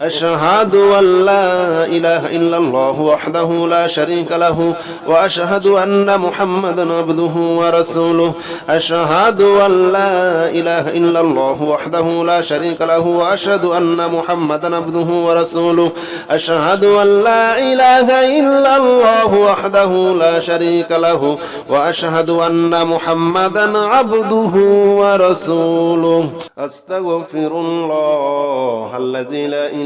أشهد أن لا إله إلا الله وحده لا شريك له وأشهد أن محمدا عبده ورسوله. أشهد أن لا إله إلا الله وحده لا شريك له وأشهد أن محمدا عبده ورسوله. أشهد أن لا إله إلا الله وحده لا شريك له وأشهد أن محمدا عبده ورسوله. أستغفر الله الذي لا إله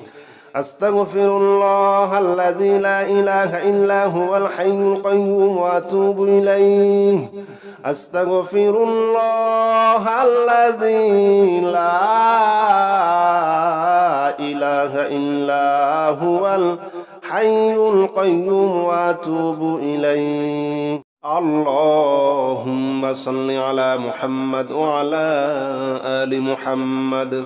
أستغفر الله الذي لا إله إلا هو الحي القيوم وأتوب إليه. أستغفر الله الذي لا إله إلا هو الحي القيوم وأتوب إليه. اللهم صل على محمد وعلى آل محمد.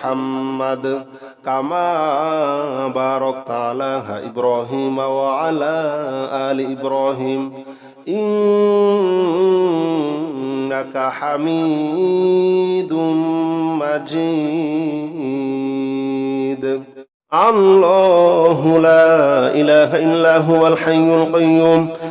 محمد كما باركت على إبراهيم وعلى آل إبراهيم. إنك حميد مجيد. الله لا إله إلا هو الحي القيوم.